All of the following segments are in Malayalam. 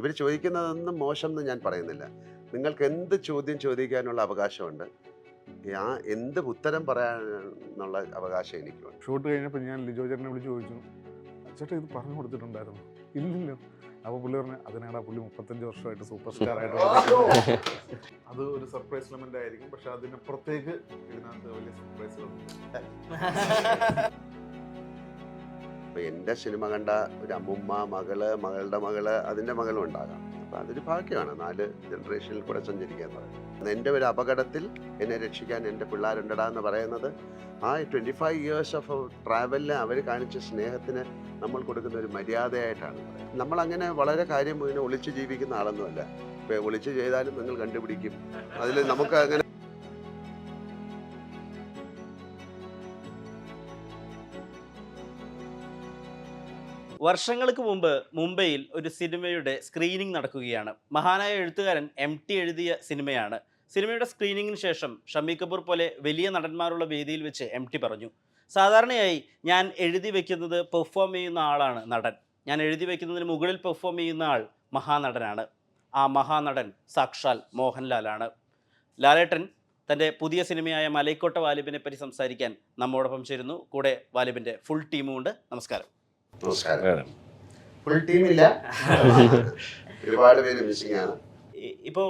ഇവർ ചോദിക്കുന്നതൊന്നും മോശം എന്ന് ഞാൻ പറയുന്നില്ല. നിങ്ങൾക്ക് എന്ത് ചോദ്യം ചോദിക്കാനുള്ള അവകാശമുണ്ട്? ആ എന്ത് ഉത്തരം പറയാനുള്ള അവകാശം എനിക്ക് ഷൂട്ട് കഴിഞ്ഞപ്പോൾ ഞാൻ ലിജോ ചേട്ടനെ വിളിച്ച് ചോദിച്ചു. ചേട്ടാ ഇത് പറഞ്ഞു കൊടുത്തിട്ടുണ്ടായിരുന്നു. ഇല്ലല്ലോ. അപ്പോൾ പുള്ളി പറഞ്ഞു അതിനാടാ പുള്ളി മുപ്പത്തഞ്ച് വർഷമായിട്ട് സൂപ്പർ സ്റ്റാർ ആയിട്ട് അത് ഒരു സർപ്രൈസ് എലമെന്റ് ആയിരിക്കും. പക്ഷെ അതിനപ്പുറത്തേക്ക് ഇതിനകത്ത് വലിയ സർപ്രൈസുകളുണ്ട് അപ്പോൾ എന്റെ സിനിമ കണ്ട ഒരു അമ്മുമ്മ മകൾ മകളുടെ മകൾ അതിന്റെ മകളും ഉണ്ടാകാം. അപ്പം അതൊരു ഭാഗ്യമാണ്. നാല് ജനറേഷനിൽ കൂടെ സഞ്ചരിക്കുക എന്ന് പറയുന്നത് എന്റെ ഒരു അപകടത്തിൽ എന്നെ രക്ഷിക്കാൻ എന്റെ പിള്ളേരുണ്ടടാ എന്ന് പറയുന്നത് ആ ട്വന്റി ഫൈവ് ഇയേഴ്സ് ഓഫ് ട്രാവലിൽ അവർ കാണിച്ച സ്നേഹത്തിന് നമ്മൾ കൊടുക്കുന്ന ഒരു മര്യാദയായിട്ടാണ് നമ്മളങ്ങനെ വളരെ കാര്യം ഇങ്ങനെ ഒളിച്ച് ജീവിക്കുന്ന ആളൊന്നുമല്ല. ഇപ്പം ഒളിച്ച് ചെയ്താലും നിങ്ങൾ കണ്ടുപിടിക്കും. അതിൽ നമുക്ക് അങ്ങനെ വർഷങ്ങൾക്ക് മുമ്പ് മുംബൈയിൽ ഒരു സിനിമയുടെ സ്ക്രീനിംഗ് നടക്കുകയാണ്. മഹാനായ എഴുത്തുകാരൻ എം ടി എഴുതിയ സിനിമയാണ്. സിനിമയുടെ സ്ക്രീനിങ്ങിന് ശേഷം ഷമി കപൂർ പോലെ വലിയ നടന്മാരുള്ള വേദിയിൽ വെച്ച് എം ടി പറഞ്ഞു. സാധാരണയായി ഞാൻ എഴുതി വെക്കുന്നത് പെർഫോം ചെയ്യുന്ന ആളാണ് നടൻ. ഞാൻ എഴുതി വെക്കുന്നതിന് മുകളിൽ പെർഫോം ചെയ്യുന്ന ആൾ മഹാനടനാണ്. ആ മഹാനടൻ സാക്ഷാൽ മോഹൻലാലാണ്. ലാലേട്ടൻ തന്റെ പുതിയ സിനിമയായ മലൈക്കോട്ട വാലിബിനെ പറ്റി സംസാരിക്കാൻ നമ്മോടൊപ്പം ചേരുന്നു. കൂടെ വാലിബിന്റെ ഫുൾ ടീമും ഉണ്ട്. നമസ്കാരം. നമസ്കാരം. ഫുൾ ടീമില്ല ഒരുപാട് പേര് മിസ്സിംഗ് ആണ്. ഇപ്പോ ഇപ്പോൾ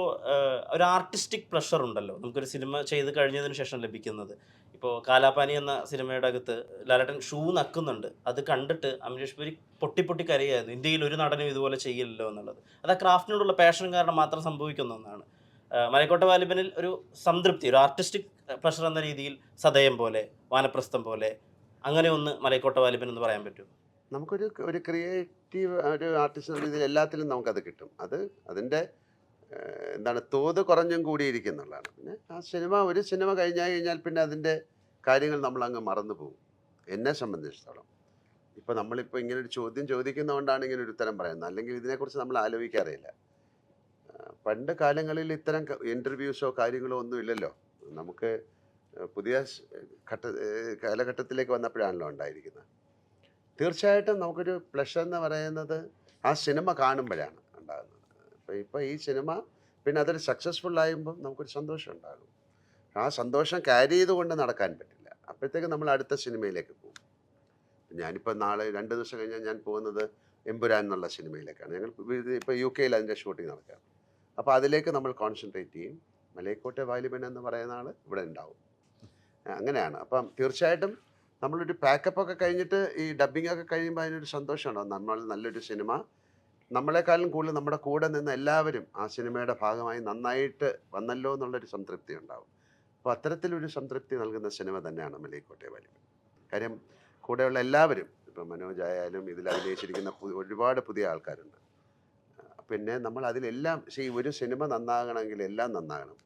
ഒരു ആർട്ടിസ്റ്റിക് പ്രഷർ ഉണ്ടല്ലോ. നമുക്കൊരു സിനിമ ചെയ്ത് കഴിഞ്ഞതിന് ശേഷം ലഭിക്കുന്നത്. ഇപ്പോ കാലാപാനി എന്ന സിനിമയുടെ അകത്ത് ലാലട്ടൻ ഷൂ നക്കുന്നുണ്ട്. അത് കണ്ടിട്ട് അമരീഷ് പുരി പൊട്ടി പൊട്ടി കരയായിരുന്നു. ഇന്ത്യയിൽ ഒരു നടനും ഇതുപോലെ ചെയ്യില്ലല്ലോ എന്നുള്ളത്. അത് ആ ക്രാഫ്റ്റിനോടുള്ള പാഷൻ കാരണം മാത്രം സംഭവിക്കുന്ന ഒന്നാണ്. മലക്കോട്ട വാലിബനിൽ ഒരു സംതൃപ്തി ഒരു ആർട്ടിസ്റ്റിക് പ്രഷർ എന്ന രീതിയിൽ സദയം പോലെ വാനപ്രസ്ഥം പോലെ അങ്ങനെ ഒന്ന് മലക്കോട്ട വാലിബൻ എന്ന് പറയാൻ പറ്റും നമുക്കൊരു ഒരു ക്രിയേറ്റീവ് ഒരു ആർട്ടിസ്റ്റ് എന്ന രീതിയിൽ എല്ലാത്തിലും നമുക്കത് കിട്ടും. അത് അതിന്റെ എന്താണ് തോത് കുറഞ്ഞും കൂടിയിരിക്കുന്നുള്ളതാണ്. പിന്നെ ആ സിനിമ ഒരു സിനിമ കഴിഞ്ഞാൽ കഴിഞ്ഞാൽ പിന്നെ അതിന്റെ കാര്യങ്ങൾ നമ്മൾ അങ്ങ് മറന്നു പോകും. എന്നെ സംബന്ധിച്ചിടത്തോളം. ഇപ്പോൾ നമ്മളിപ്പോൾ ഇങ്ങനെ ഒരു ചോദ്യം ചോദിക്കുന്നതുകൊണ്ടാണ് ഇങ്ങനെ ഒരു ഉത്തരം പറയുന്നത്. അല്ലെങ്കിൽ ഇതിനെക്കുറിച്ച് നമ്മൾ ആലോചിക്കാറില്ല പണ്ട് കാലങ്ങളിൽ ഇത്തരം ഇന്റർവ്യൂസോ കാര്യങ്ങളോ ഒന്നും ഇല്ലല്ലോ. നമുക്ക് പുതിയ ഘട്ട കാലഘട്ടത്തിലേക്ക് വന്നപ്പോഴാണല്ലോ ഉണ്ടായിരിക്കുന്നത്. തീർച്ചയായിട്ടും നമുക്കൊരു പ്ലഷർ എന്ന് പറയുന്നത് ആ സിനിമ കാണുമ്പോഴാണ് ഉണ്ടാകുന്നത്. അപ്പോൾ ഇപ്പോൾ ഈ സിനിമ പിന്നെ അതൊരു സക്സസ്ഫുൾ ആകുമ്പം നമുക്കൊരു സന്തോഷം ഉണ്ടാകും. ആ സന്തോഷം ക്യാരി ചെയ്തുകൊണ്ട് നടക്കാൻ പറ്റില്ല. അപ്പോഴത്തേക്ക് നമ്മൾ അടുത്ത സിനിമയിലേക്ക് പോകും. ഞാനിപ്പോൾ നാളെ രണ്ട് ദിവസം കഴിഞ്ഞാൽ ഞാൻ പോകുന്നത് എമ്പുരാൻ എന്നുള്ള സിനിമയിലേക്കാണ് ഞങ്ങൾ ഇപ്പോൾ യു കെയിൽ അതിന്റെ ഷൂട്ടിംഗ് നടക്കുകയാണ്. അപ്പോൾ അതിലേക്ക് നമ്മൾ കോൺസെൻട്രേറ്റ് ചെയ്യും. മലയക്കോട്ടെ വാലിബൻ എന്ന് പറയുന്ന ആൾ ഇവിടെ ഉണ്ടാവും. അങ്ങനെയാണ്. അപ്പം തീർച്ചയായിട്ടും നമ്മളൊരു പാക്കപ്പ് ഒക്കെ കഴിഞ്ഞിട്ട് ഈ ഡബിങ് ഒക്കെ കഴിയുമ്പോൾ അതിനൊരു സന്തോഷമാണ്? നമ്മൾ നല്ലൊരു സിനിമ നമ്മളെക്കാളും കൂടുതൽ നമ്മുടെ കൂടെ നിന്ന് എല്ലാവരും ആ സിനിമയുടെ ഭാഗമായി നന്നായിട്ട് വന്നല്ലോ എന്നുള്ളൊരു സംതൃപ്തി ഉണ്ടാവും. അപ്പോൾ അത്തരത്തിലൊരു സംതൃപ്തി നൽകുന്ന സിനിമ തന്നെയാണ് മലയിക്കോട്ടെ വലിയ കാര്യം കൂടെയുള്ള എല്ലാവരും ഇപ്പം മനോജ് ആയാലും ഇതിൽ അഭിനയിച്ചിരിക്കുന്ന ഒരുപാട് പുതിയ ആൾക്കാരുണ്ട്. പിന്നെ നമ്മൾ അതിലെല്ലാം ഈ ഒരു സിനിമ നന്നാകണമെങ്കിൽ എല്ലാം നന്നാകണം.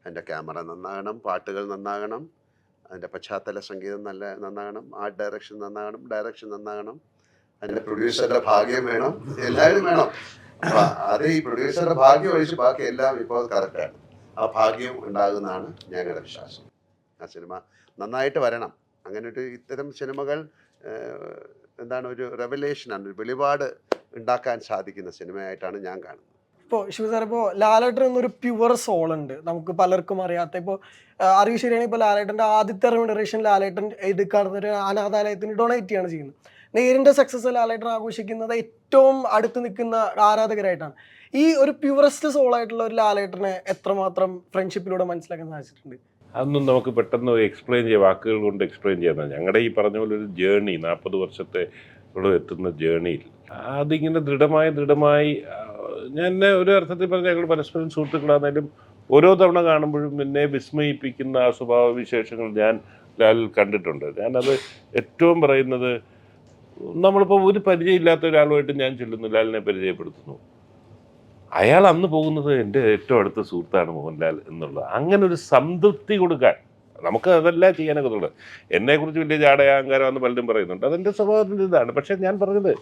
അതിന്റെ ക്യാമറ നന്നാകണം പാട്ടുകൾ നന്നാകണം അതിന്റെ പശ്ചാത്തല സംഗീതം നല്ല നന്നാകണം ആർട്ട് ഡയറക്ഷൻ നന്നാകണം ഡയറക്ഷൻ നന്നാകണം. അതിന്റെ പ്രൊഡ്യൂസറുടെ ഭാഗ്യം വേണം എല്ലാവരും വേണം. അത് ഈ പ്രൊഡ്യൂസറുടെ ഭാഗ്യം ഒഴിച്ച് ബാക്കി എല്ലാം ഇപ്പോൾ കറക്റ്റാണ് ആ ഭാഗ്യം ഉണ്ടാകുന്നതാണ് ഞങ്ങളുടെ വിശ്വാസം. ആ സിനിമ നന്നായിട്ട് വരണം. അങ്ങനെ ഒരു ഇത്തരം സിനിമകൾ എന്താണ് ഒരു റെവലേഷനാണ് ഒരു വെളിപാട് ഉണ്ടാക്കാൻ സാധിക്കുന്ന സിനിമയായിട്ടാണ് ഞാൻ കാണുന്നത്. ഇപ്പോൾ ശിവസർ ഇപ്പോൾ ലാലേട്ടൻ എന്നൊരു പ്യുവർ സോൾ ഉണ്ട്. നമുക്ക് പലർക്കും അറിയാത്ത. ഇപ്പോൾ അറിവ് ശരിയാണെങ്കിൽ ഇപ്പോൾ ലാലേട്ടന്റെ ആദ്യത്തെ റെമ്യൂണറേഷൻ ലാലേട്ടൻ ഇത് കാണുന്ന ഒരു അനാഥാലയത്തിന് ഡൊണേറ്റ് ചെയ്യാണ് ചെയ്യുന്നത്. നേരിന്റെ സക്സസ് ലാലേട്ടൻ ആഘോഷിക്കുന്നത് ഏറ്റവും അടുത്ത് നിൽക്കുന്ന ആരാധകരായിട്ടാണ്. ഈ ഒരു പ്യുവറസ്റ്റ് സോൾ ആയിട്ടുള്ള ഒരു ലാലേട്ടനെ എത്രമാത്രം ഫ്രണ്ട്ഷിപ്പിലൂടെ മനസ്സിലാക്കാൻ സാധിച്ചിട്ടുണ്ട്? അതൊന്നും നമുക്ക് പെട്ടെന്ന് എക്സ്പ്ലെയിൻ ചെയ്യാം. വാക്കുകൾ കൊണ്ട് എക്സ്പ്ലെയിൻ ചെയ്യാൻ ഞങ്ങളുടെ ഈ പറഞ്ഞ പോലെ ഒരു ജേണി നാൽപ്പത് വർഷത്തെ ഇവിടെ എത്തുന്ന ജേണിയിൽ അതിങ്ങനെ ദൃഢമായി ദൃഢമായി ഞാൻ ഒരു അർത്ഥത്തിൽ പറഞ്ഞ ഞങ്ങൾ പരസ്പരം സുഹൃത്തുക്കളാണെങ്കിലും ഓരോ തവണ കാണുമ്പോഴും എന്നെ വിസ്മയിപ്പിക്കുന്ന ആ സ്വഭാവ വിശേഷങ്ങൾ ഞാൻ ലാലിൽ കണ്ടിട്ടുണ്ട്. ഞാനത് ഏറ്റവും പറയുന്നത് നമ്മളിപ്പോൾ ഒരു പരിചയമില്ലാത്ത ഒരാളുമായിട്ട് ഞാൻ ചെല്ലുന്നു ലാലിനെ പരിചയപ്പെടുത്തുന്നു. അയാൾ അന്ന് പോകുന്നത് എന്റെ ഏറ്റവും അടുത്ത സുഹൃത്താണ് മോഹൻലാൽ എന്നുള്ളത്. അങ്ങനെ ഒരു സംതൃപ്തി കൊടുക്കാൻ നമുക്ക് അതെല്ലാം ചെയ്യാനൊക്കെ എന്നെക്കുറിച്ച് വലിയ ജാടയാങ്കാരമെന്ന് പലരും പറയുന്നുണ്ട്. അതെന്റെ സ്വഭാവത്തിന്റെ ഇതാണ്. പക്ഷേ ഞാൻ പറഞ്ഞത്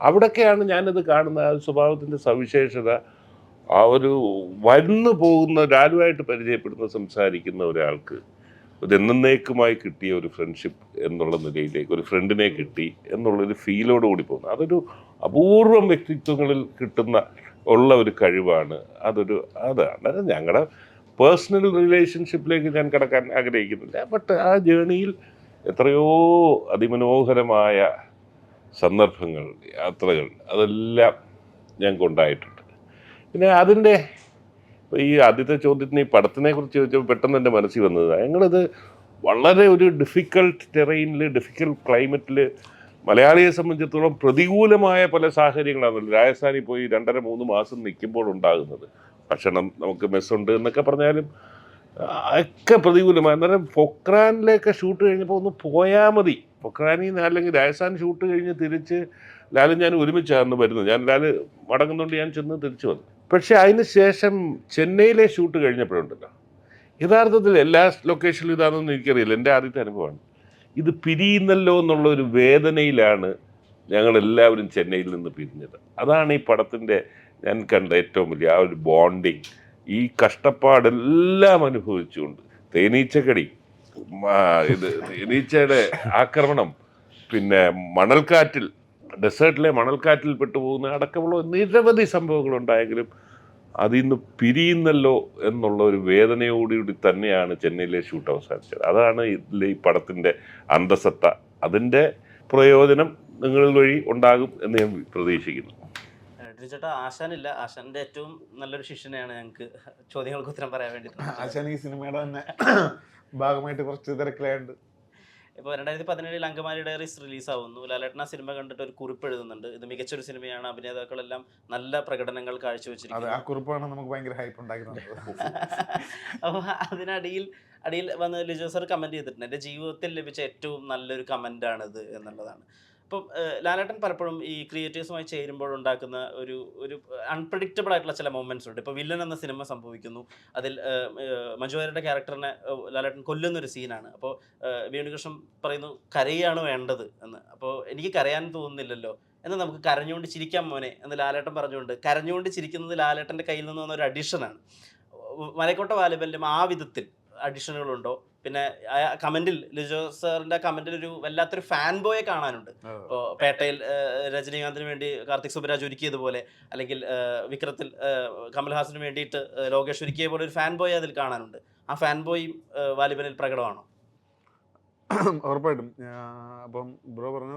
അവിടൊക്കെയാണ് ഞാനത് കാണുന്ന ആ സ്വഭാവത്തിന്റെ സവിശേഷത ആ ഒരു വന്നു പോകുന്ന ഒരാളുമായിട്ട് പരിചയപ്പെടുന്ന സംസാരിക്കുന്ന ഒരാൾക്ക് ഒരു എന്നേക്കുമായി കിട്ടിയ ഒരു ഫ്രണ്ട്ഷിപ്പ് എന്നുള്ള നിലയിലേക്ക് ഒരു ഫ്രണ്ടിനെ കിട്ടി എന്നുള്ളൊരു ഫീലോട് കൂടി പോകുന്നു. അതൊരു അപൂർവം വ്യക്തിത്വങ്ങളിൽ കിട്ടുന്ന ഉള്ള ഒരു കഴിവാണ്. അതൊരു അതാണ് അത് ഞങ്ങളുടെ പേഴ്സണൽ റിലേഷൻഷിപ്പിലേക്ക് ഞാൻ കിടക്കാൻ ആഗ്രഹിക്കുന്നില്ല. ബട്ട് ആ ജേണിയിൽ എത്രയോ അതിമനോഹരമായ സന്ദർഭങ്ങൾ യാത്രകൾ അതെല്ലാം ഞങ്ങൾക്ക് ഉണ്ടായിട്ടുണ്ട് പിന്നെ അതിന്റെ ഈ ആദ്യത്തെ ചോദ്യത്തിന് ഈ പടത്തിനെ കുറിച്ച് ചോദിച്ചപ്പോൾ പെട്ടെന്ന് എന്റെ മനസ്സിൽ വന്നത് ഞങ്ങളിത് വളരെ ഒരു ഡിഫിക്കൾട്ട് ടെറൈനിൽ ഡിഫിക്കൾട്ട് ക്ലൈമറ്റിൽ മലയാളിയെ സംബന്ധിച്ചിടത്തോളം പ്രതികൂലമായ പല സാഹചര്യങ്ങളാണല്ലോ രാജസ്ഥാനിൽ പോയി രണ്ടര മൂന്ന് മാസം നിൽക്കുമ്പോൾ ഉണ്ടാകുന്നത്. ഭക്ഷണം നമുക്ക് മെസ്സുണ്ട് എന്നൊക്കെ പറഞ്ഞാലും ഒക്കെ പ്രതികൂലമായി. അന്നേരം പൊക്രാനിലേക്ക് ഷൂട്ട് കഴിഞ്ഞപ്പോൾ ഒന്ന് പോയാൽ മതി. പൊക്രാനിൽ നിന്ന് അല്ലെങ്കിൽ രാജസ്ഥാൻ ഷൂട്ട് കഴിഞ്ഞ് തിരിച്ച് ലാലും ഞാൻ ഒരുമിച്ചായിരുന്നു വരുന്നത്. ഞാൻ ലാൽ മടങ്ങുന്നുണ്ട് ഞാൻ ചെന്ന് തിരിച്ചു വന്നു. പക്ഷേ അതിന് ശേഷം ചെന്നൈയിലെ ഷൂട്ട് കഴിഞ്ഞപ്പോഴുണ്ടല്ലോ. യഥാർത്ഥത്തിൽ എല്ലാ ലൊക്കേഷനിലും ഇതാണെന്ന് എനിക്കറിയില്ല. എന്റെ ആദ്യത്തെ അനുഭവമാണ്. ഇത് പിരിയുന്നല്ലോ എന്നുള്ള ഒരു വേദനയിലാണ് ഞങ്ങളെല്ലാവരും ചെന്നൈയിൽ നിന്ന് പിരിഞ്ഞത്. അതാണ് ഈ പടത്തിന്റെ ഞാൻ കണ്ട ഏറ്റവും വലിയ ആ ഒരു ബോണ്ടിങ് ഈ കഷ്ടപ്പാടെല്ലാം അനുഭവിച്ചുകൊണ്ട് തേനീച്ചക്കടി ഇത് തേനീച്ചയുടെ ആക്രമണം പിന്നെ മണൽക്കാറ്റിൽ ഡെസേർട്ടിലെ മണൽക്കാറ്റിൽ പെട്ടുപോകുന്ന അടക്കമുള്ള നിരവധി സംഭവങ്ങളുണ്ടായെങ്കിലും അതിൽ നിന്ന് പിരിയുന്നല്ലോ എന്നുള്ള ഒരു വേദനയോടുകൂടി തന്നെയാണ് ചെന്നൈയിലെ ഷൂട്ട് അവസാനിച്ചത്. അതാണ് ഇതിലെ ഈ പടത്തിന്റെ അന്തസത്ത. അതിന്റെ പ്രയോജനം നിങ്ങളിൽ വഴി ഉണ്ടാകും എന്ന് ഞാൻ പ്രതീക്ഷിക്കുന്നു. ചേട്ടാ ആശാനില്ല. ആശാന്റെ ഏറ്റവും നല്ലൊരു ശിഷ്യനെയാണ് ഞങ്ങൾക്ക് ചോദ്യങ്ങൾക്ക് ഉത്തരം പറയാൻ വേണ്ടി ആശാൻ ഈ സിനിമയുടെ തന്നെ ഭാഗമായിട്ട് കുറച്ച് തിരക്കിലായുണ്ട്. ഇപ്പോൾ രണ്ടായിരത്തി പതിനേഴിൽ അങ്കമാലി ഡയറീസ് റിലീസാവുന്നു. ലാലേട്ടൻ ആ സിനിമ കണ്ടിട്ട് ഒരു കുറിപ്പ് എഴുതുന്നുണ്ട് ഇത് മികച്ചൊരു സിനിമയാണ്. അഭിനേതാക്കളെല്ലാം നല്ല പ്രകടനങ്ങൾ കാഴ്ചവെച്ചിരിക്കുന്നത് കാഴ്ചവെച്ചിരിക്കുന്നു ആ കുറിപ്പാണ് നമുക്ക് ഭയങ്കര ഹൈപ്പ് ഉണ്ടാക്കി തന്നത് അപ്പോൾ അതിനടിയിൽ അടിയിൽ വന്ന് ലിജോ സർ കമന്റ് ചെയ്തിട്ടുണ്ട്. എന്റെ ജീവിതത്തിൽ ലഭിച്ച ഏറ്റവും നല്ലൊരു കമന്റാണിത് എന്നുള്ളതാണ്. ഏഹ്, ലാലേട്ടൻ പലപ്പോഴും ഈ ക്രിയേറ്റീവ്സുമായി ചേരുമ്പോൾ ഉണ്ടാക്കുന്ന ഒരു ഒരു അൺപ്രഡിക്റ്റബിൾ ആയിട്ടുള്ള ചില മൊമെന്റ്സ് ഉണ്ട്. ഇപ്പോൾ വില്ലൻ എന്ന സിനിമ സംഭവിക്കുന്നു. അതിൽ ഏഹ്, ക്യാരക്ടറിനെ ലാലേട്ടൻ കൊല്ലുന്ന ഒരു സീനാണ് അപ്പോൾ വേണുകൃഷ്ണൻ പറയുന്നു കരയാണ് വേണ്ടത് എന്ന്. അപ്പോൾ എനിക്ക് കരയാൻ തോന്നുന്നില്ലല്ലോ എന്ന് നമുക്ക് കരഞ്ഞുകൊണ്ട് ചിരിക്കാം മോനെ എന്ന് ലാലേട്ടൻ പറഞ്ഞുകൊണ്ട്. കരഞ്ഞുകൊണ്ട് ചിരിക്കുന്നത് ലാലേട്ടന്റെ കയ്യിൽ നിന്ന് വന്ന ഒരു അഡീഷനാണ് മലക്കോട്ട വാലിബലിലും ആ വിധത്തിൽ അഡീഷനുകളുണ്ടോ പിന്നെ കമന്റിൽ ലിജോ സാറിന്റെ കമന്റിൽ ഒരു വല്ലാത്തൊരു ഫാൻ ബോയെ കാണാനുണ്ട് ഇപ്പോൾ പേട്ടയിൽ രജനീകാന്തിന് വേണ്ടി കാർത്തിക് സുബരാജ് ഒരുക്കിയതുപോലെ അല്ലെങ്കിൽ വിക്രത്തിൽ കമൽഹാസിന് വേണ്ടിയിട്ട് ലോകേഷ് ഒരുക്കിയ പോലെ ഒരു ഫാൻ ബോയ് അതിൽ കാണാനുണ്ട്. ആ ഫാൻ ബോയും വാലിബനിൽ പ്രകടമാണോ? ഉറപ്പായിട്ടും. അപ്പം ബ്രോ പറഞ്ഞ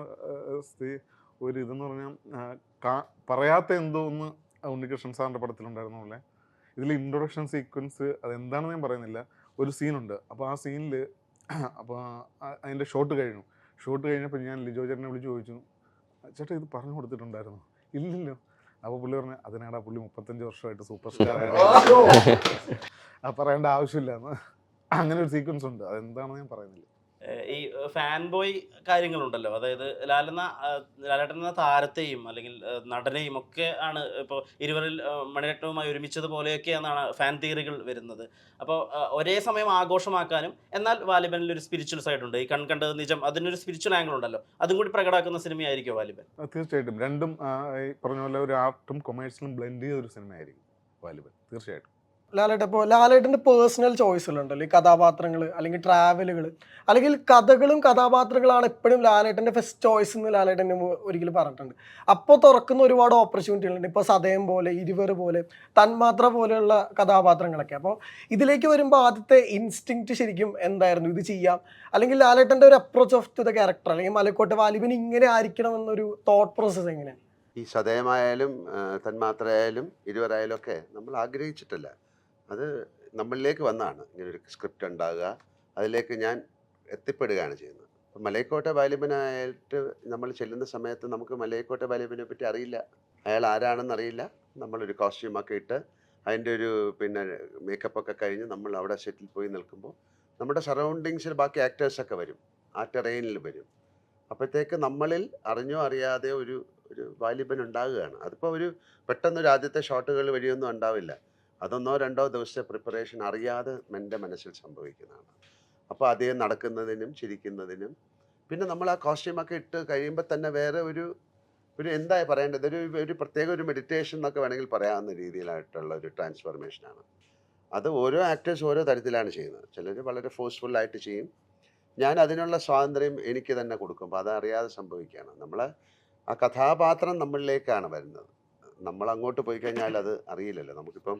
സ്ഥിതി ഒരു ഇതെന്ന് പറഞ്ഞാൽ പറയാത്ത എന്തോ ഒന്ന് ഉണ്ണികൃഷ്ണൻ സാറിന്റെ പടത്തിലുണ്ടായിരുന്ന പോലെ. ഇതിൽ ഇൻട്രൊഡക്ഷൻ സീക്വൻസ് അതെന്താണെന്ന് ഞാൻ പറയുന്നില്ല. ഒരു സീനുണ്ട്. അപ്പോൾ ആ സീനിൽ അപ്പോൾ അതിന്റെ ഷോട്ട് കഴിഞ്ഞു. ഷോട്ട് കഴിഞ്ഞപ്പോൾ ഞാൻ ലിജോ ചേട്ടനെ വിളിച്ച് ചോദിച്ചു ചേട്ടാ ഇത് പറഞ്ഞു കൊടുത്തിട്ടുണ്ടായിരുന്നു? ഇല്ലല്ലോ. അപ്പോൾ പുള്ളി പറഞ്ഞു അതിനാടാ പുള്ളി മുപ്പത്തഞ്ച് വർഷമായിട്ട് സൂപ്പർ സ്റ്റാർ ആ പറയേണ്ട ആവശ്യമില്ല എന്ന് അങ്ങനെ ഒരു സീക്വൻസ് ഉണ്ട്. അതെന്താണെന്ന് ഞാൻ പറയുന്നില്ല. ഈ ഫാൻ ബോയ് കാര്യങ്ങളുണ്ടല്ലോ. അതായത് ലാലെന്ന ലാലേട്ടൻ താരത്തെയും അല്ലെങ്കിൽ നടനെയും ഒക്കെ ആണ് ഇപ്പോൾ ഇരുവരിൽ മണിരത്നവുമായി ഒരുമിച്ചതുപോലെയൊക്കെ എന്നാണ് ഫാൻ തിയറികൾ വരുന്നത് അപ്പോൾ ഒരേ സമയം ആഘോഷമാക്കാനും എന്നാൽ വാലിബനിൽ ഒരു സ്പിരിച്വൽ സൈഡ് ഉണ്ട്. ഈ കൺ കൺകണ്ടത് നിജം അതിനൊരു സ്പിരിച്വൽ ആംഗിൾ ഉണ്ടല്ലോ. അതും കൂടി പ്രകടമാക്കുന്ന സിനിമയായിരിക്കും വാലിബൻ? തീർച്ചയായിട്ടും. രണ്ടും പറഞ്ഞ പോലെ ഒരു ആർട്ടും കൊമേഴ്സിലും ബ്ലെൻഡ് ചെയ്ത ഒരു സിനിമയായിരിക്കും വാലിബൻ. തീർച്ചയായിട്ടും. ലാലേട്ടൻ ഇപ്പോൾ ലാലേട്ടന്റെ പേഴ്സണൽ ചോയ്സുകളുണ്ടല്ലോ ഈ കഥാപാത്രങ്ങൾ അല്ലെങ്കിൽ ട്രാവലുകൾ അല്ലെങ്കിൽ കഥകളും കഥാപാത്രങ്ങളാണ് എപ്പോഴും ലാലേട്ടന്റെ ഫസ്റ്റ് ചോയ്സ് എന്ന് ലാലേട്ടൻ ഒരിക്കലും പറഞ്ഞിട്ടുണ്ട്. അപ്പോൾ തുറക്കുന്ന ഒരുപാട് ഓപ്പർച്യൂണിറ്റികളുണ്ട് ഇപ്പോൾ സതയം പോലെ ഇരുവർ പോലെ തന്മാത്ര പോലെയുള്ള കഥാപാത്രങ്ങളൊക്കെ. അപ്പോൾ ഇതിലേക്ക് വരുമ്പോൾ ആദ്യത്തെ ഇൻസ്റ്റിങ്ക്റ്റ് ശരിക്കും എന്തായിരുന്നു? ഇത് ചെയ്യാം. അല്ലെങ്കിൽ ലാലേട്ടന്റെ ഒരു approach of to the character അല്ലെങ്കിൽ മലക്കോട്ടെ വാലിബൻ ഇങ്ങനെ ആയിരിക്കണം എന്നൊരു തോട്ട് പ്രോസസ്സ് എങ്ങനെയാണ്? ഈ സതയമായാലും തന്മാത്രയായാലും ഇരുവരായാലും ഒക്കെ നമ്മൾ ആഗ്രഹിച്ചിട്ടില്ല. അത് നമ്മളിലേക്ക് വന്നാണ് ഇങ്ങനൊരു സ്ക്രിപ്റ്റ് ഉണ്ടാകുക. അതിലേക്ക് ഞാൻ എത്തിപ്പെടുകയാണ് ചെയ്യുന്നത്. അപ്പം മലയക്കോട്ടെ ബാലിബനായിട്ട് നമ്മൾ ചെല്ലുന്ന സമയത്ത് നമുക്ക് മലയക്കോട്ടെ ബാലിബനെ പറ്റി അറിയില്ല. അയാൾ ആരാണെന്ന് അറിയില്ല. നമ്മളൊരു കോസ്റ്റ്യൂമൊക്കെ ഇട്ട് അതിന്റെ ഒരു പിന്നെ മേക്കപ്പ് ഒക്കെ കഴിഞ്ഞ് നമ്മൾ അവിടെ സെറ്റിൽ പോയി നിൽക്കുമ്പോൾ നമ്മുടെ സറൗണ്ടിങ്സിൽ ബാക്കി ആക്ടേഴ്സൊക്കെ വരും. ആ ടെറൈനിൽ വരും. അപ്പോഴത്തേക്ക് നമ്മളിൽ അറിഞ്ഞോ അറിയാതെ ഒരു ഒരു വാലിബൻ ഉണ്ടാകുകയാണ്. അതിപ്പോൾ ഒരു പെട്ടെന്നൊരു ആദ്യത്തെ ഷോട്ടുകൾ വഴിയൊന്നും ഉണ്ടാവില്ല. അതൊന്നോ രണ്ടോ ദിവസത്തെ പ്രിപ്പറേഷൻ അറിയാതെ എന്റെ മനസ്സിൽ സംഭവിക്കുന്നതാണ്. അപ്പോൾ അതേ നടക്കുന്നതിനും ചിരിക്കുന്നതിനും. പിന്നെ നമ്മൾ ആ കോസ്റ്റ്യൂമൊക്കെ ഇട്ട് കഴിയുമ്പോൾ തന്നെ വേറെ ഒരു ഒരു എന്താ പറയേണ്ടത്? ഒരു ഒരു പ്രത്യേക ഒരു മെഡിറ്റേഷൻ എന്നൊക്കെ വേണമെങ്കിൽ പറയാവുന്ന രീതിയിലായിട്ടുള്ള ഒരു ട്രാൻസ്ഫോർമേഷനാണ് അത് ഓരോ ആക്ടേഴ്സ് ഓരോ തരത്തിലാണ് ചെയ്യുന്നത്. ചിലർ വളരെ ഫോഴ്സ്ഫുള്ളായിട്ട് ചെയ്യും. ഞാൻ അതിനുള്ള സ്വാതന്ത്ര്യം എനിക്ക് തന്നെ കൊടുക്കും. അപ്പോൾ അതറിയാതെ സംഭവിക്കുകയാണ്. നമ്മൾ ആ കഥാപാത്രം നമ്മളിലേക്കാണ് വരുന്നത്. നമ്മൾ അങ്ങോട്ട് പോയി കഴിഞ്ഞാൽ അത് അറിയില്ലല്ലോ. നമുക്കിപ്പം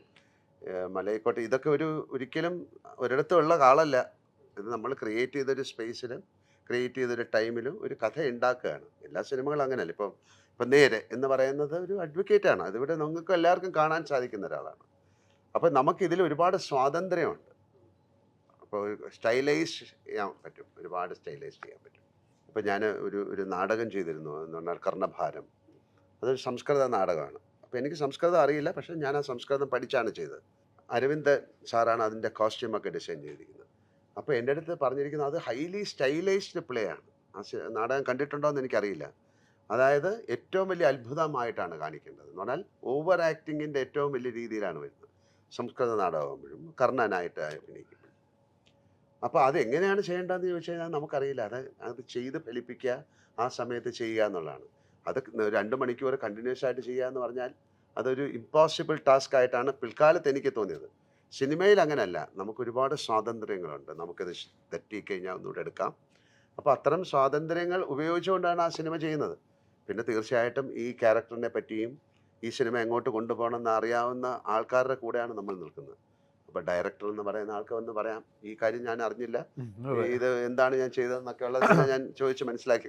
മലയിക്കോട്ടെ. ഇതൊക്കെ ഒരു ഒരിക്കലും ഒരിടത്തും ഉള്ള ആളല്ല. ഇത് നമ്മൾ ക്രിയേറ്റ് ചെയ്തൊരു സ്പേസിലും ക്രിയേറ്റ് ചെയ്തൊരു ടൈമിലും ഒരു കഥ ഉണ്ടാക്കുകയാണ്. എല്ലാ സിനിമകളും അങ്ങനെയല്ല. ഇപ്പം ഇപ്പം നേരെ എന്ന് പറയുന്നത് ഒരു അഡ്വക്കേറ്റാണ് അതിവിടെ നിങ്ങൾക്ക് എല്ലാവർക്കും കാണാൻ സാധിക്കുന്ന ഒരാളാണ്. അപ്പം നമുക്കിതിൽ ഒരുപാട് സ്വാതന്ത്ര്യമുണ്ട്. അപ്പോൾ സ്റ്റൈലൈസ് ചെയ്യാൻ പറ്റും. ഒരുപാട് സ്റ്റൈലൈസ് ചെയ്യാൻ പറ്റും. ഇപ്പോൾ ഞാൻ ഒരു ഒരു നാടകം ചെയ്തിരുന്നു. എന്ന് പറഞ്ഞാൽ കർണഭാരം. അതൊരു സംസ്കൃത നാടകമാണ്. അപ്പോൾ എനിക്ക് സംസ്കൃതം അറിയില്ല. പക്ഷേ ഞാൻ ആ സംസ്കൃതം പഠിച്ചാണ് ചെയ്തത്. അരവിന്ദ് സാറാണ് അതിന്റെ കോസ്റ്റ്യൂമൊക്കെ ഡിസൈൻ ചെയ്തിരിക്കുന്നത്. അപ്പോൾ എന്റെ അടുത്ത് പറഞ്ഞിരിക്കുന്നത് അത് ഹൈലി സ്റ്റൈലൈസ്ഡ് പ്ലേ ആണ് ആ നാടകം കണ്ടിട്ടുണ്ടോ എന്ന് എനിക്കറിയില്ല. അതായത് ഏറ്റവും വലിയ അത്ഭുതമായിട്ടാണ് കാണിക്കേണ്ടത്. എന്ന് പറഞ്ഞാൽ ഓവർ ആക്ടിങ്ങിന്റെ ഏറ്റവും വലിയ രീതിയിലാണ് വരുന്നത്. സംസ്കൃത നാടകമാകുമ്പോഴും കർണനായിട്ട് അഭിനയിക്കും അപ്പോൾ അത് എങ്ങനെയാണ് ചെയ്യേണ്ടതെന്ന് ചോദിച്ചു കഴിഞ്ഞാൽ നമുക്കറിയില്ല. അത് അത് ചെയ്ത് ഫലിപ്പിക്കുക ആ സമയത്ത് ചെയ്യുക എന്നുള്ളതാണ്. അത് രണ്ട് മണിക്കൂർ കണ്ടിന്യൂസ് ആയിട്ട് ചെയ്യുക എന്ന് പറഞ്ഞാൽ അതൊരു ഇമ്പോസിബിൾ ടാസ്ക് ആയിട്ടാണ് പിൽക്കാലത്ത് എനിക്ക് തോന്നിയത്. സിനിമയിൽ അങ്ങനെയല്ല നമുക്ക് ഒരുപാട് സ്വാതന്ത്ര്യങ്ങളുണ്ട്. നമുക്കത് തെറ്റിക്കഴിഞ്ഞാൽ ഒന്നുകൂടെ എടുക്കാം. അപ്പോൾ അത്തരം സ്വാതന്ത്ര്യങ്ങൾ ഉപയോഗിച്ചുകൊണ്ടാണ് ആ സിനിമ ചെയ്യുന്നത്. പിന്നെ തീർച്ചയായിട്ടും ഈ ക്യാരക്ടറിനെ പറ്റിയും ഈ സിനിമ എങ്ങോട്ട് കൊണ്ടുപോകണമെന്ന് അറിയാവുന്ന ആൾക്കാരുടെ കൂടെയാണ് നമ്മൾ നിൽക്കുന്നത്. അപ്പോൾ ഡയറക്ടർ എന്ന് പറയുന്ന ആൾക്ക് വന്ന് പറയാം ഈ കാര്യം ഞാൻ അറിഞ്ഞില്ല. ഇത് എന്താണ് ഞാൻ ചെയ്തതെന്നൊക്കെ ഉള്ളത് ഞാൻ ചോദിച്ച് മനസ്സിലാക്കി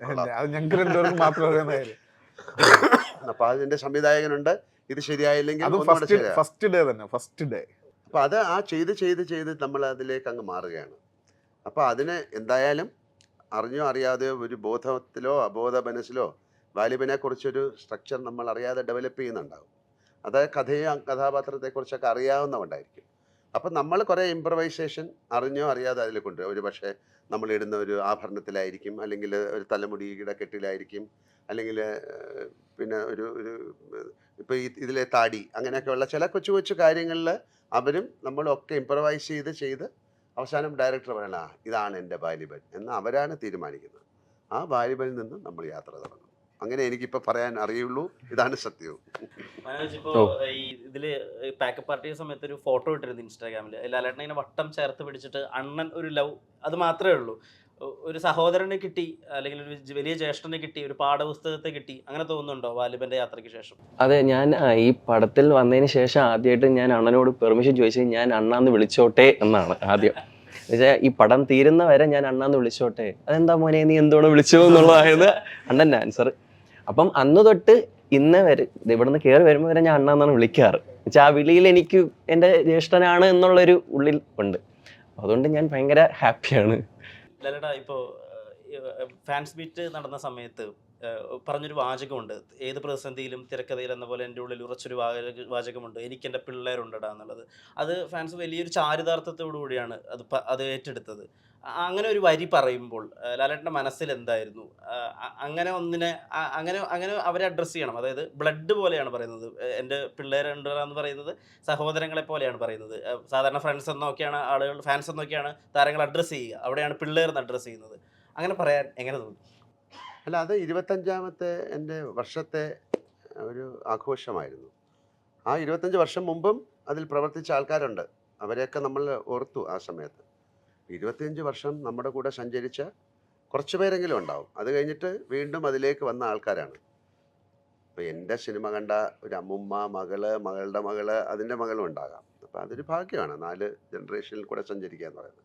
അപ്പൊ അതിന്റെ സംവിധായകനുണ്ട്. ഇത് ശരിയായില്ലെങ്കിൽ അത് ഫസ്റ്റ് ഫസ്റ്റ് ഡേ തന്നെ ഫസ്റ്റ് ഡേ അപ്പോൾ അത് ആ ചെയ്ത് ചെയ്ത് ചെയ്ത് നമ്മൾ അതിലേക്ക് അങ്ങ് മാറുകയാണ്. അപ്പോൾ അതിന് എന്തായാലും അറിഞ്ഞോ അറിയാതെയോ ഒരു ബോധത്തിലോ അബോധ മനസ്സിലോ വാലിബിനെ കുറിച്ചൊരു സ്ട്രക്ചർ നമ്മൾ അറിയാതെ ഡെവലപ്പ് ചെയ്യുന്നുണ്ടാവും. അത് കഥാപാത്രത്തെ കഥാപാത്രത്തെക്കുറിച്ചൊക്കെ അറിയാവുന്നതുകൊണ്ടായിരിക്കും അപ്പം നമ്മൾ കുറേ ഇമ്പ്രവൈസേഷൻ അറിഞ്ഞോ അറിയാതെ അതിൽ കൊണ്ട് ഒരു പക്ഷേ നമ്മൾ ഇടുന്ന ഒരു ആഭരണത്തിലായിരിക്കും അല്ലെങ്കിൽ ഒരു തലമുടിയുടെ കെട്ടിലായിരിക്കും അല്ലെങ്കിൽ പിന്നെ ഒരു ഒരു ഇപ്പോൾ ഈ ഇതിലെ താടി അങ്ങനെയൊക്കെയുള്ള ചില കൊച്ചു കൊച്ചു കാര്യങ്ങളിൽ അവരും നമ്മളൊക്കെ ഇമ്പ്രവൈസ് ചെയ്ത് ചെയ്ത് അവസാനം ഡയറക്ടർ പറയണ ഇതാണ് എന്റെ ബാലിബൻ എന്ന് അവരാണ് തീരുമാനിക്കുന്നത്. ആ ബാലിബനിൽ നിന്ന് നമ്മൾ യാത്ര തുടങ്ങും. അങ്ങനെ എനിക്കിപ്പോൾ പറയാൻ അറിയുള്ളൂ. ഇതാണ് സത്യവും. മനോജ് ഇപ്പോ ഈ ഇതിൽ പാക്കപ്പ് പാർട്ടി സമയത്ത് ഒരു ഫോട്ടോ ഇട്ടിരുന്നു ഇൻസ്റ്റാഗ്രാമിൽ ലാലേട്ടൻ ഇങ്ങനെ വട്ടം ചേർത്ത് പിടിച്ചിട്ട് അണ്ണൻ ഒരു ലവ് അത് മാത്രമേ ഉള്ളൂ. ഒരു സഹോദരനെ കിട്ടി അല്ലെങ്കിൽ ഒരു വലിയ ജ്യേഷ്ഠനെ കിട്ടി ഒരു പാഠപുസ്തകത്തെ കിട്ടി അങ്ങനെ തോന്നുന്നുണ്ടോ വാലിബന്റെ യാത്രയ്ക്ക് ശേഷം? അതെ ഞാൻ ആ, ഈ പടത്തിൽ വന്നതിന് ശേഷം ആദ്യമായിട്ട് ഞാൻ അണ്ണനോട് പെർമിഷൻ ചോദിച്ചത് ഞാൻ അണ്ണാന്ന് വിളിച്ചോട്ടെ എന്നാണ് ആദ്യം. എന്നുവെച്ചാൽ ഈ പടം തീരുന്ന വരെ ഞാൻ അണ്ണാന്ന് വിളിച്ചോട്ടെ. അതെന്താ മോനെ നീ എന്തോടെ വിളിച്ചു എന്നുള്ളതായിരുന്നു അണ്ണൻ ആൻസർ അപ്പം അന്ന് തൊട്ട് ഇന്ന് വരെ ഇവിടുന്ന് കയറി വരുമ്പോൾ വരെ ഞാൻ അണ്ണ എന്നാണ് വിളിക്കാറ്. വെച്ചാൽ ആ വിളിയിൽ എനിക്ക് എന്റെ ജ്യേഷ്ഠനാണ് എന്നുള്ളൊരു ഉള്ളിൽ ഉണ്ട്. അതുകൊണ്ട് ഞാൻ ഭയങ്കര ഹാപ്പിയാണ്. ഇപ്പോൾ ഇപ്പോ ഫാൻസ് മീറ്റ് നടന്ന സമയത്ത് പറഞ്ഞൊരു വാചകമുണ്ട്. ഏത് പ്രതിസന്ധിയിലും തിരക്കഥയിൽ എന്ന പോലെ എന്റെ ഉള്ളിൽ ഉറച്ചൊരു വാചക വാചകമുണ്ട്. എനിക്ക് എന്റെ പിള്ളേരുണ്ടടാ എന്നുള്ളത്. അത് ഫാൻസ് വലിയൊരു ചാരിതാർത്ഥത്തോടു കൂടിയാണ് അത് അത് ഏറ്റെടുത്തത്. അങ്ങനെ ഒരു വരി പറയുമ്പോൾ ലാലേട്ടന്റെ മനസ്സിൽ എന്തായിരുന്നു? അങ്ങനെ ഒന്നിനെ അങ്ങനെ അങ്ങനെ അവരെ അഡ്രസ്സ് ചെയ്യണം. അതായത് ബ്ലഡ് പോലെയാണ് പറയുന്നത്. എന്റെ പിള്ളേരുണ്ടെന്ന് പറയുന്നത്. സഹോദരങ്ങളെ പോലെയാണ് പറയുന്നത്. സാധാരണ ഫ്രണ്ട്സ് എന്നൊക്കെയാണ് ആളുകൾ ഫാൻസ് എന്നൊക്കെയാണ് താരങ്ങൾ അഡ്രസ്സ് ചെയ്യുക. അവിടെയാണ് പിള്ളേർ എന്ന് അഡ്രസ്സ് ചെയ്യുന്നത്. അങ്ങനെ പറയാൻ എങ്ങനെ തോന്നി? അല്ല അത് ഇരുപത്തഞ്ചാമത്തെ എന്റെ വർഷത്തെ ഒരു ആഘോഷമായിരുന്നു. ആ ഇരുപത്തഞ്ച് വർഷം മുമ്പും അതിൽ പ്രവർത്തിച്ച ആൾക്കാരുണ്ട്. അവരെയൊക്കെ നമ്മൾ ഓർത്തു ആ സമയത്ത്. ഇരുപത്തിയഞ്ച് വർഷം നമ്മുടെ കൂടെ സഞ്ചരിച്ച കുറച്ച് പേരെങ്കിലും ഉണ്ടാവും. അത് കഴിഞ്ഞിട്ട് വീണ്ടും അതിലേക്ക് വന്ന ആൾക്കാരാണ്. അപ്പോൾ എന്റെ സിനിമ കണ്ട ഒരു അമ്മുമ്മ മകൾ മകളുടെ മകൾ അതിന്റെ മകളും ഉണ്ടാകാം. അപ്പോൾ അതൊരു ഭാഗ്യമാണ്. നാല് ജനറേഷനിൽ കൂടെ സഞ്ചരിക്കുക എന്ന് പറയുന്നത്.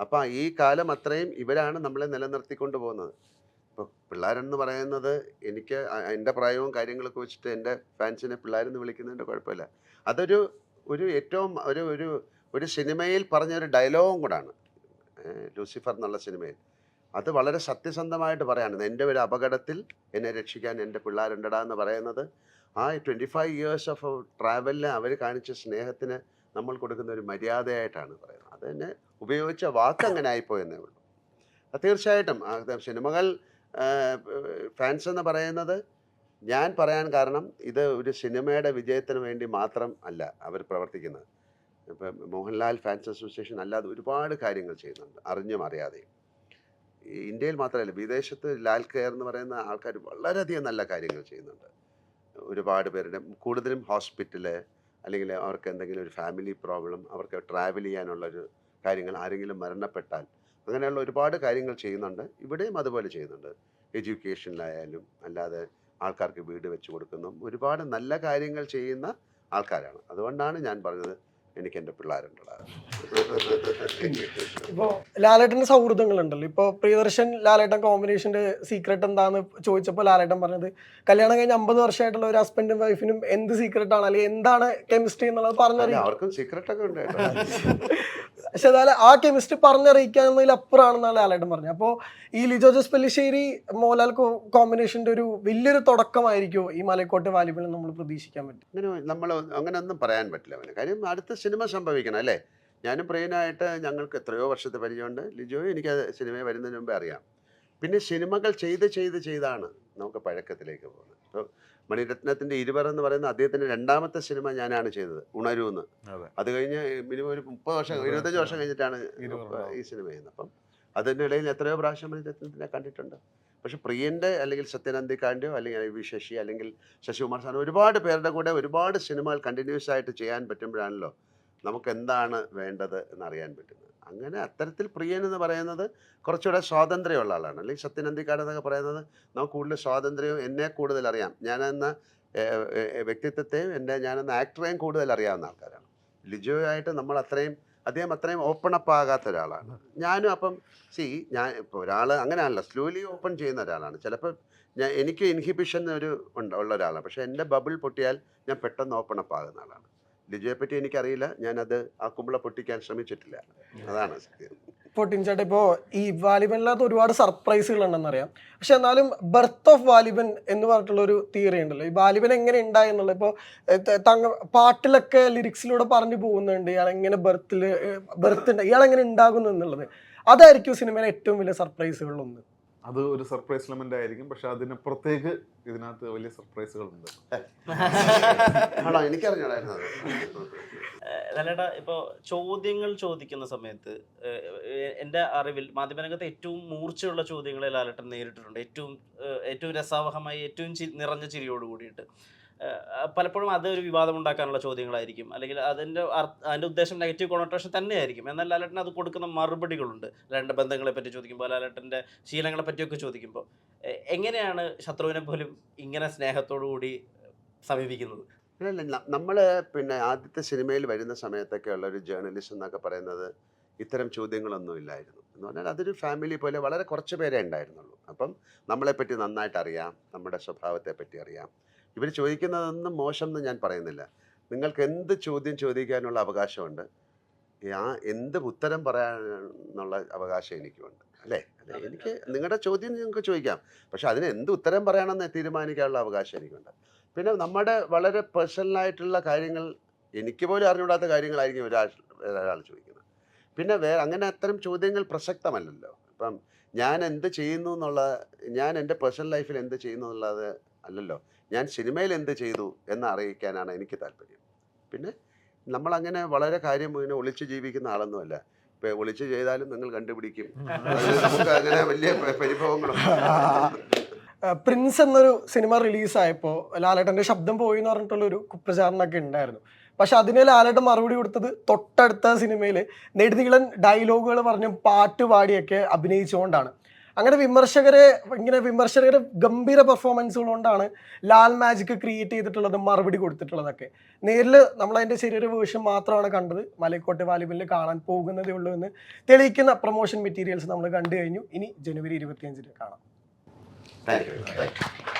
അപ്പോൾ ഈ കാലം അത്രയും ഇവരാണ് നമ്മളെ നിലനിർത്തിക്കൊണ്ട് പോകുന്നത്. ഇപ്പോൾ പിള്ളേരെന്ന് പറയുന്നത് എനിക്ക് എന്റെ പ്രായവും കാര്യങ്ങളൊക്കെ വെച്ചിട്ട് എന്റെ ഫാൻസിനെ പിള്ളേരെന്ന് വിളിക്കുന്നതിന്റെ കുഴപ്പമില്ല. അതൊരു ഒരു ഏറ്റവും ഒരു ഒരു ഒരു സിനിമയിൽ പറഞ്ഞൊരു ഡയലോഗും കൂടാണ്. ലൂസിഫർ എന്നുള്ള സിനിമയിൽ. അത് വളരെ സത്യസന്ധമായിട്ട് പറയാണ്. എന്റെ ഒരു അപകടത്തിൽ എന്നെ രക്ഷിക്കാൻ എന്റെ പിള്ളേരുണ്ടടാ എന്ന് പറയുന്നത്. ആ ട്വന്റി ഫൈവ് ഇയേഴ്സ് ഓഫ് ട്രാവലിന് അവർ കാണിച്ച സ്നേഹത്തിന് നമ്മൾ കൊടുക്കുന്ന ഒരു മര്യാദയായിട്ടാണ് പറയുന്നത്. അത് തന്നെ ഉപയോഗിച്ച വാക്ക് അങ്ങനെ ആയിപ്പോയെന്നേ ഉള്ളൂ തീർച്ചയായിട്ടും. സിനിമകൾ ഫാൻസ് എന്ന് പറയുന്നത് ഞാൻ പറയാൻ കാരണം ഇത് ഒരു സിനിമയുടെ വിജയത്തിന് വേണ്ടി മാത്രം അല്ല അവർ പ്രവർത്തിക്കുന്നത്. ഇപ്പം മോഹൻലാൽ ഫാൻസ് അസോസിയേഷൻ അല്ലാതെ ഒരുപാട് കാര്യങ്ങൾ ചെയ്യുന്നുണ്ട് അറിഞ്ഞും അറിയാതെയും. ഇന്ത്യയിൽ മാത്രമല്ല വിദേശത്ത് ലാൽ കെയർ എന്ന് പറയുന്ന ആൾക്കാർ വളരെയധികം നല്ല കാര്യങ്ങൾ ചെയ്യുന്നുണ്ട്. ഒരുപാട് പേരുടെ കൂടുതലും ഹോസ്പിറ്റൽ അല്ലെങ്കിൽ അവർക്ക് എന്തെങ്കിലും ഒരു ഫാമിലി പ്രോബ്ലം അവർക്ക് ട്രാവൽ ചെയ്യാനുള്ള ഒരു കാര്യങ്ങൾ ആരെങ്കിലും മരണപ്പെട്ടാൽ അങ്ങനെയുള്ള ഒരുപാട് കാര്യങ്ങൾ ചെയ്യുന്നുണ്ട്. ഇവിടെയും അതുപോലെ ചെയ്യുന്നുണ്ട്. എഡ്യൂക്കേഷനിലായാലും അല്ലാതെ ആൾക്കാർക്ക് വീട് വെച്ച് കൊടുക്കുന്നു ഒരുപാട് നല്ല കാര്യങ്ങൾ ചെയ്യുന്ന ആൾക്കാരാണ്. അതുകൊണ്ടാണ് ഞാൻ പറഞ്ഞത് എനിക്ക് എന്റെ പിള്ളേരുണ്ടടാ. ഇപ്പോൾ ലാലേട്ടന്റെ സൗഹൃദങ്ങളുണ്ടല്ലോ. ഇപ്പോൾ പ്രിയദർശൻ ലാലേട്ടൻ കോമ്പിനേഷന്റെ സീക്രട്ട് എന്താന്ന് ചോദിച്ചപ്പോൾ ലാലേട്ടൻ പറഞ്ഞത് കല്യാണം കഴിഞ്ഞ് അമ്പത് വർഷമായിട്ടുള്ള ഒരു ഹസ്ബൻഡും വൈഫിനും എന്ത് സീക്രട്ടാണ് അല്ലെങ്കിൽ എന്താണ് കെമിസ്ട്രി എന്നുള്ളത് പറഞ്ഞറിയാം അവർക്കും സീക്രട്ട് ഒക്കെ ഉണ്ട് പക്ഷെ അതായത് ആ കെമിസ്ട്രി പറഞ്ഞറിയിക്കാവുന്നതിൽ അപ്പുറമാണെന്നാണ് ലാലേട്ടൻ പറഞ്ഞത്. അപ്പോൾ ഈ ലിജോ ജോസ് പെല്ലിശ്ശേരി മോഹൻലാൽ കോമ്പിനേഷന്റെ ഒരു വലിയൊരു തുടക്കമായിരിക്കും ഈ മലക്കോട്ടെ വാലിബിൽ നമ്മൾ പ്രതീക്ഷിക്കാൻ പറ്റും? അങ്ങനെ നമ്മൾ അങ്ങനെ ഒന്നും പറയാൻ പറ്റില്ല അവന്. കാര്യം അടുത്ത സിനിമ സംഭവിക്കണം അല്ലേ? ഞാനും പ്രിയനായിട്ട് ഞങ്ങൾക്ക് എത്രയോ വർഷത്തെ പരിചയമുണ്ട്. ലിജോയും എനിക്ക് സിനിമയെ വരുന്നതിന് മുമ്പേ അറിയാം. പിന്നെ സിനിമകൾ ചെയ്ത് ചെയ്ത് ചെയ്താണ് നമുക്ക് പഴക്കത്തിലേക്ക് പോകുന്നത്. ഇപ്പോൾ മണിരത്നത്തിന്റെ ഇരുവർ എന്ന് പറയുന്ന അദ്ദേഹത്തിന്റെ രണ്ടാമത്തെ സിനിമ ഞാനാണ് ചെയ്തത് ഉണരൂന്ന്. അതെ. കഴിഞ്ഞ് മിനിമം ഒരു മുപ്പത് വർഷം ഇരുപത്തഞ്ച് വർഷം. കഴിഞ്ഞിട്ടാണ് ഈ സിനിമ ചെയ്യുന്നത്. അപ്പം അതിനിടയിൽ എത്രയോ പ്രാവശ്യം മണിരത്നത്തിനെ കണ്ടിട്ടുണ്ട്. പക്ഷെ പ്രിയന്റെ അല്ലെങ്കിൽ സത്യനന്ദിക്കാന്റെയോ അല്ലെങ്കിൽ വി ശശി അല്ലെങ്കിൽ ശശികുമാർ സാറിന് ഒരുപാട് പേരുടെ കൂടെ ഒരുപാട് സിനിമകൾ കണ്ടിന്യൂസ് ആയിട്ട് ചെയ്യാൻ പറ്റുമ്പോഴാണല്ലോ നമുക്ക് എന്താണ് വേണ്ടത് എന്നറിയാൻ പറ്റുന്നത്. അങ്ങനെ അത്തരത്തിൽ പ്രിയൻ എന്ന് പറയുന്നത് കുറച്ചുകൂടെ സ്വാതന്ത്ര്യമുള്ള ആളാണ്. അല്ലെങ്കിൽ സത്യനന്ദിക്കാട് എന്നൊക്കെ പറയുന്നത് നമുക്ക് കൂടുതൽ സ്വാതന്ത്ര്യവും എന്നെ കൂടുതൽ അറിയാം. ഞാനെന്ന വ്യക്തിത്വത്തെയും എന്റെ ഞാനെന്ന ആക്ടറെയും കൂടുതൽ അറിയാവുന്ന ആൾക്കാരാണ്. ലിജോയായിട്ട് നമ്മൾ അത്രയും അദ്ദേഹം അത്രയും ഓപ്പൺ അപ്പ് ആകാത്ത ഒരാളാണ്. ഞാനും അപ്പം സി ഞാൻ ഇപ്പോൾ ഒരാൾ അങ്ങനെയല്ല സ്ലോലി ഓപ്പൺ ചെയ്യുന്ന ഒരാളാണ്. ചിലപ്പോൾ ഞാൻ എനിക്ക് ഇൻഹിബിഷൻ ഒരു ഉള്ള ഒരാളാണ്. പക്ഷേ എന്റെ ബബിൾ പൊട്ടിയാൽ ഞാൻ പെട്ടെന്ന് ഓപ്പൺ അപ്പ് ആകുന്ന ആളാണ്. ലിജോയെ പറ്റി എനിക്കറിയില്ല. ഞാനത് ആ കുമ്പിള പൊട്ടിക്കാൻ ശ്രമിച്ചിട്ടില്ല. അതാണ് സത്യം. ഇപ്പോ ഇപ്പോൾ ഈ വാലിബനിനകത്ത് ഒരുപാട് സർപ്രൈസുകൾ ഉണ്ടെന്ന് അറിയാം പക്ഷെ എന്നാലും ബർത്ത് ഓഫ് വാലിബൻ എന്ന് പറഞ്ഞിട്ടുള്ള ഒരു തിയറി ഉണ്ടല്ലോ. ഈ വാലിബൻ എങ്ങനെ ഉണ്ടായി എന്നുള്ളത്. ഇപ്പോൾ തങ്ങ പാട്ടിലൊക്കെ ലിറിക്സിലൂടെ പറഞ്ഞു പോകുന്നുണ്ട്. ഇയാൾ എങ്ങനെ ബർത്തിൽ ബർത്ത് ഇയാൾ എങ്ങനെ ഉണ്ടാകുന്നു എന്നുള്ളത്. അതായിരിക്കും സിനിമയിലെ ഏറ്റവും വലിയ സർപ്രൈസുകളിലൊന്ന്. അത് ഒരു സർപ്രൈസ് എലമെന്റ് ആയിരിക്കും. പക്ഷെ അതിനപ്പുറത്തേക്ക് ഇതിനകത്ത് വലിയ സർപ്രൈസുകളുണ്ട് ആണോ? എനിക്കറിഞ്ഞോടായിരുന്നു ലാലേട്ടാ ഇപ്പോൾ ചോദ്യങ്ങൾ ചോദിക്കുന്ന സമയത്ത് എന്റെ അറിവിൽ മാധ്യമരംഗത്ത് ഏറ്റവും മൂർച്ചയുള്ള ചോദ്യങ്ങളെ ലാലട്ടം നേരിട്ടിട്ടുണ്ട്. ഏറ്റവും ഏറ്റവും രസാവഹമായി ഏറ്റവും നിറഞ്ഞ ചിരിയോട് കൂടിയിട്ട്. പലപ്പോഴും അത് ഒരു വിവാദം ഉണ്ടാക്കാനുള്ള ചോദ്യങ്ങളായിരിക്കും. അല്ലെങ്കിൽ അതിന്റെ അതിന്റെ ഉദ്ദേശം നെഗറ്റീവ് കോണോട്ടേഷൻ തന്നെയായിരിക്കും. എന്നാൽ ലാലേട്ടൻ അത് കൊടുക്കുന്ന മറുപടികളുണ്ട്. ലാലേട്ടന്റെ ബന്ധങ്ങളെ പറ്റി ചോദിക്കുമ്പോൾ ലാലേട്ടന്റെ ശീലങ്ങളെ പറ്റിയൊക്കെ ചോദിക്കുമ്പോൾ എങ്ങനെയാണ് ശത്രുവിനെ പോലും ഇങ്ങനെ സ്നേഹത്തോടു കൂടി സമീപിക്കുന്നത്? അല്ലല്ല നമ്മൾ പിന്നെ ആദ്യത്തെ സിനിമയിൽ വരുന്ന സമയത്തൊക്കെ ഉള്ള ഒരു ജേർണലിസ്റ്റ് എന്നൊക്കെ പറയുന്നത് ഇത്തരം ചോദ്യങ്ങളൊന്നും ഇല്ലായിരുന്നു. എന്ന് പറഞ്ഞാൽ അതൊരു ഫാമിലി പോലെ വളരെ കുറച്ച് പേരെ ഉണ്ടായിരുന്നുള്ളൂ. അപ്പം നമ്മളെപ്പറ്റി നന്നായിട്ട് അറിയാം നമ്മുടെ സ്വഭാവത്തെ പറ്റി അറിയാം. ഇവർ ചോദിക്കുന്നതൊന്നും മോശം എന്ന് ഞാൻ പറയുന്നില്ല. നിങ്ങൾക്ക് എന്ത് ചോദ്യം ചോദിക്കാനുള്ള അവകാശമുണ്ട്? ആ എന്ത് ഉത്തരം പറയാനുള്ള അവകാശം എനിക്കുമുണ്ട് അല്ലേ? അല്ലേ? എനിക്ക് നിങ്ങളുടെ ചോദ്യം നിങ്ങൾക്ക് ചോദിക്കാം. പക്ഷെ അതിന് എന്ത് ഉത്തരം പറയണമെന്ന് തീരുമാനിക്കാനുള്ള അവകാശം എനിക്കുണ്ട്. പിന്നെ നമ്മുടെ വളരെ പേഴ്സണലായിട്ടുള്ള കാര്യങ്ങൾ എനിക്ക് പോലും അറിഞ്ഞുകൂടാത്ത കാര്യങ്ങളായിരിക്കും ഒരാൾ ഒരാൾ ചോദിക്കുന്നത്. പിന്നെ വേറെ അങ്ങനെ അത്തരം ചോദ്യങ്ങൾ പ്രസക്തമല്ലല്ലോ. ഇപ്പം ഞാൻ എന്ത് ചെയ്യുന്നു എന്നുള്ള ഞാൻ എന്റെ പേഴ്സണൽ ലൈഫിൽ എന്ത് ചെയ്യുന്നു എന്നുള്ളത് അല്ലല്ലോ. ഞാൻ സിനിമയിൽ എന്ത് ചെയ്തു എന്ന് അറിയിക്കാനാണ് എനിക്ക് താല്പര്യം. പിന്നെ നമ്മളങ്ങനെ വളരെ കാര്യം ഇങ്ങനെ ഒളിച്ച് ജീവിക്കുന്ന ആളൊന്നുമല്ല. ഇപ്പൊ ഒളിച്ച് ചെയ്താലും നിങ്ങൾ കണ്ടുപിടിക്കും. നമുക്ക് അങ്ങനെ വലിയ പരിഭവങ്ങളും പരിഭവങ്ങളൊന്നും പ്രിൻസ് എന്നൊരു സിനിമ റിലീസായപ്പോൾ ലാലേട്ടന്റെ ശബ്ദം പോയി എന്ന് പറഞ്ഞിട്ടുള്ള ഒരു കുപ്രചാരണമൊക്കെ ഉണ്ടായിരുന്നു. പക്ഷെ അതിനെ ലാലേട്ടൻ മറുപടി കൊടുത്തത് തൊട്ടടുത്ത സിനിമയിൽ നെടുനീളൻ ഡയലോഗുകൾ പറഞ്ഞും പാട്ട് പാടിയൊക്കെ അഭിനയിച്ചുകൊണ്ടാണ്. അങ്ങനെ വിമർശകരെ ഇങ്ങനെ വിമർശകരുടെ ഗംഭീര പെർഫോമൻസുകൾ കൊണ്ടാണ് ലാൽ മാജിക് ക്രിയേറ്റ് ചെയ്തിട്ടുള്ളത് മറുപടി കൊടുത്തിട്ടുള്ളതൊക്കെ. നേരിൽ നമ്മൾ അതിന്റെ ചെറിയൊരു വേർഷൻ മാത്രമാണ് കണ്ടത്. മലക്കോട്ടെ വാലിബലിൽ കാണാൻ പോകുന്നതേ ഉള്ളൂ എന്ന് തെളിയിക്കുന്ന പ്രൊമോഷൻ മെറ്റീരിയൽസ് നമ്മൾ കണ്ടു കഴിഞ്ഞു. ഇനി ജനുവരി ഇരുപത്തിയഞ്ചിന് കാണാം.